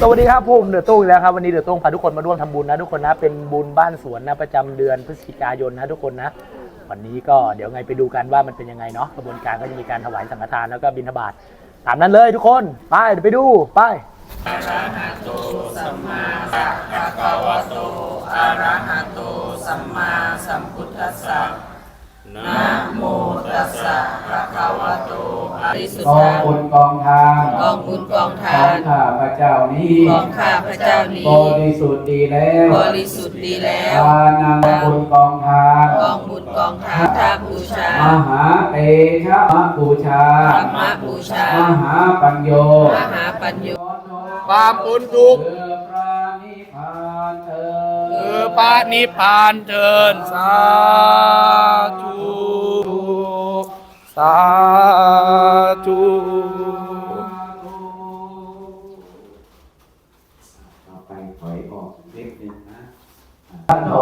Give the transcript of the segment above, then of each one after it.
สวัสดีครับผมเดือดโต้งแล้วครับวันนี้เดือดโต้งพาทุกคนมาร่วมทำบุญนะทุกคนนะเป็นบุญบ้านสวนนะประจำเดือนพฤศจิกายนนะทุกคนนะวันนี้ก็เดี๋ยวไงไปดูกันว่ามันเป็นยังไงเนาะกระบวนการก็จะมีการถวายสังฆทานแล้วก็บิณฑบาตตามนั้นเลยทุกคนไปเดี๋ยวไปดูไปบริสุท กองธาบุญกองทานกองบุญกองขทาองนข้าพระเจ้านี้ของข้าพระเจ้านี้ บริสุทธิ์ดีแล้วบริสุทธิ์ดีแล้ว ทานังบุญกองทานกองบุญกองทานทาบูชามหาเตชะมะบูชา ธรรมบูชา มหาปัญโยมหาปัญโยความปุญทุกเพื่อพระนิพพานเถิดเออปานิพานเทินสาธุ สาธุไปถอยออกเล็กนึงนะขันโท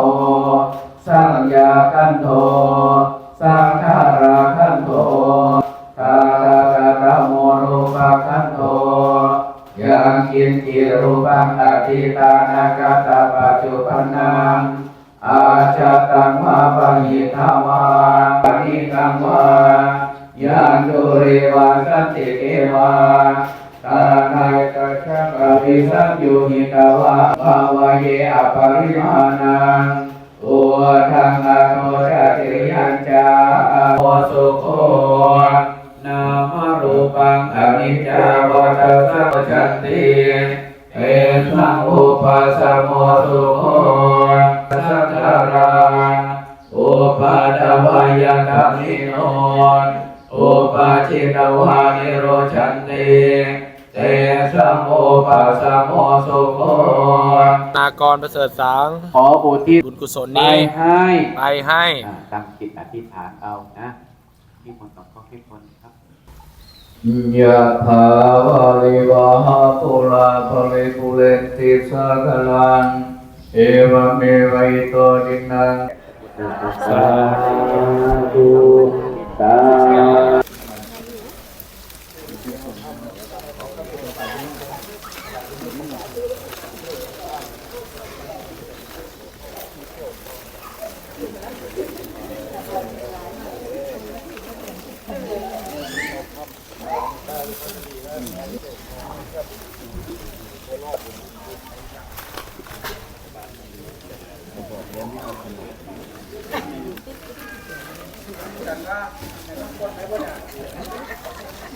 สังยาขันโทสังขาราขันโทกาลากะโมรูปะขันโทยังกินจิรูปังอธิตานากาตาปัจจุปันนัง ยังดุเรวาสันติเกวาตาไนตะชะกะวิสัมยุหิตาวะภาวะเยอปริมาณังอุทังอโนชาติยัญจาโอสุโคนามรูปังอนิจจาวัฏสัพจันติเอสังอุปสสมโมสุโค นิโรชันติเตสัมโอปัสสะโมสุโคนากรประเสริฐสางขออุทิศบุญกุศลไปนี้ให้ไปให้อ่าตั้งจิตอธิษฐานเอานะที่คนต่อข้อที่คนครับ ยะถาวาริวะหาปุราภริปุเรนติสากลังเอวเมวะอิโตดินังสาธุสาธุ แฮมแฮมแฮมเ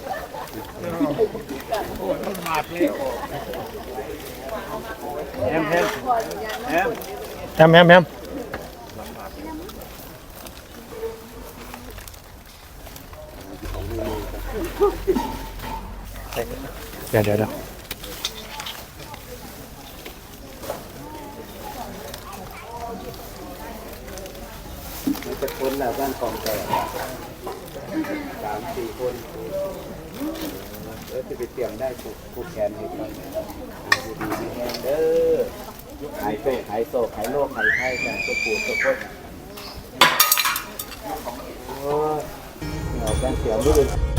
ดี๋ยวเดี๋ยวเดี๋ยว จะคนแล้วบ้านกองแต่สามสี่คนเออจะไปเตรียมได้ผูกผูกแขนให้ก่อนดูดีไม่แห้งเด้อหายโศกหายโศกหายโรคหายไข้กันตัวปูตัวคนโอ้ยเหงากันเสียวด้วย